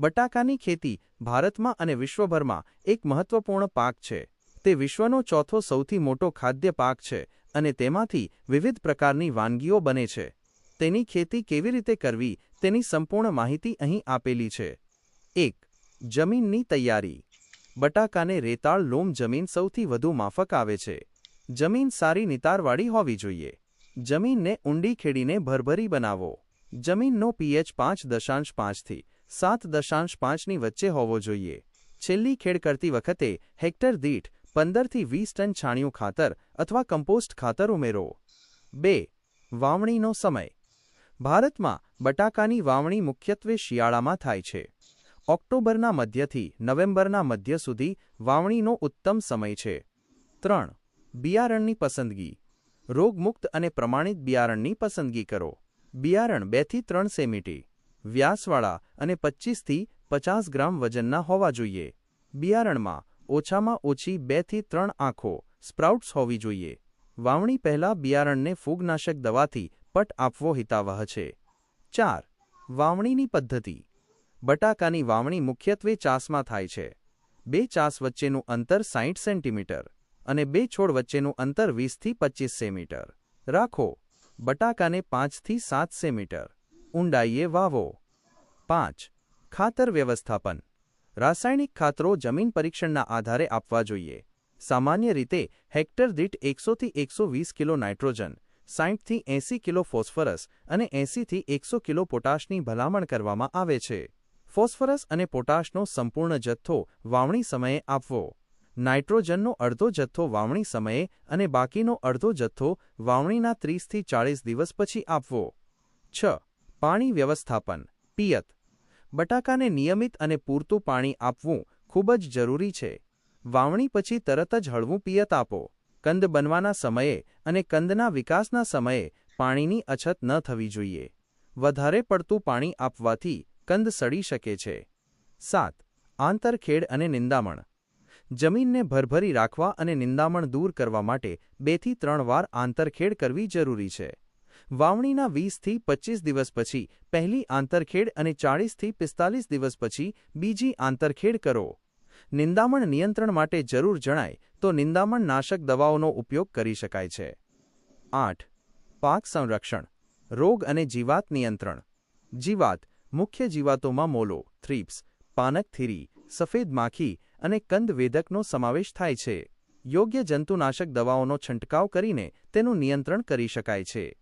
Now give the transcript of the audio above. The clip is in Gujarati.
બટાકાની ખેતી ભારતમાં અને વિશ્વભરમાં એક મહત્વપૂર્ણ પાક છે. તે વિશ્વનો ચોથો સૌથી મોટો ખાદ્ય પાક છે અને તેમાંથી વિવિધ પ્રકારની વાનગીઓ બને છે. તેની ખેતી કેવી રીતે કરવી તેની સંપૂર્ણ માહિતી અહીં આપેલી છે. એક, જમીનની તૈયારી. બટાકાને રેતાળ લોમ જમીન સૌથી વધુ માફક આવે છે. જમીન સારી નિતારવાળી હોવી જોઈએ. જમીનને ઊંડી ખેડીને ભરભરી બનાવો. જમીનનો પીએચ પાંચ દશાંશ પાંચથી સાત દશાંશ પાંચની વચ્ચે હોવો જોઈએ. છેલ્લી ખેડ કરતી વખતે હેક્ટર દીઠ પંદરથી વીસ ટન છાણિયું ખાતર અથવા કમ્પોસ્ટ ખાતર ઉમેરો. બે, વાવણીનો સમય. ભારતમાં બટાકાની વાવણી મુખ્યત્વે શિયાળામાં થાય છે. ઓક્ટોબરના મધ્યથી નવેમ્બરના મધ્ય સુધી વાવણીનો ઉત્તમ સમય છે. ત્રણ, બિયારણની પસંદગી. રોગમુક્ત અને પ્રમાણિત બિયારણની પસંદગી કરો. બિયારણ બેથી ત્રણ સેમીટી વ્યાસવાળા અને પચીસથી પચાસ ગ્રામ વજનના હોવા જોઈએ. બિયારણમાં ઓછામાં ઓછી બેથી ત્રણ આંખો સ્પ્રાઉટ્સ હોવી જોઈએ. વાવણી પહેલાં બિયારણને ફૂગનાશક દવાથી પટ આપવો હિતાવહ છે. ચાર, વાવણીની પદ્ધતિ. બટાકાની વાવણી મુખ્યત્વે ચાસમાં થાય છે. બે ચાસ વચ્ચેનું અંતર સાઠ સેન્ટીમીટર અને બે છોડ વચ્ચેનું અંતર વીસથી પચીસ સેમીટર રાખો, બટાકાને પાંચથી સાત સેમીટર ઊંડાઈએ વાવો. પાંચ, ખાતર વ્યવસ્થાપન. રાસાયણિક ખાતરો જમીન પરીક્ષણના આધારે આપવા જોઈએ. સામાન્ય રીતે, હેક્ટર દીઠ એકસોથી એકસો વીસ કિલો નાઇટ્રોજન સાઠથી એંસી કિલો ફોસ્ફરસ અને એંસીથી એકસો કિલો પોટાશની ભલામણ કરવામાં આવે છે. ફોસ્ફરસ અને પોટાશનો સંપૂર્ણ જથ્થો વાવણી સમયે આપવો. નાઇટ્રોજનનો અડધો જથ્થો વાવણી સમયે અને બાકીનો અડધો જથ્થો વાવણીના ત્રીસથી ચાળીસ દિવસ પછી આપવો. છ પાણી વ્યવસ્થાપન, પિયત. બટાકાને નિયમિત અને પૂરતું પાણી આપવું ખૂબ જ જરૂરી છે. વાવણી પછી તરત જ હળવું પિયત આપો. કંદ બનવાના સમયે અને કંદના વિકાસના સમયે પાણીની અછત ન થવી જોઈએ. વધારે પડતું પાણી આપવાથી કંદ સડી શકે છે. સાત. આંતરખેડ અને નિંદામણ. જમીનને ભરભરી રાખવા અને નિંદામણ દૂર કરવા માટે બેથી ત્રણ વાર આંતરખેડ કરવી જરૂરી છે. વાવણીના વીસથી પચીસ દિવસ પછી, પહેલી આંતરખેડ અને ચાળીસથી પિસ્તાલીસ દિવસ પછી બીજી આંતરખેડ કરો. નિંદામણ નિયંત્રણ માટે જરૂર જણાય તો નિંદામણ નાશક દવાઓનો ઉપયોગ કરી શકાય છે. આઠ. પાક સંરક્ષણ. રોગ અને જીવાત નિયંત્રણ. જીવાત, મુખ્ય જીવાતોમાં મોલો, થ્રીપ્સ, પાનક થીરી, સફેદ માખી અને કંદવેધકનો સમાવેશ થાય છે. યોગ્ય જંતુનાશક દવાઓનો છંટકાવ કરીને તેનું નિયંત્રણ કરી શકાય છે.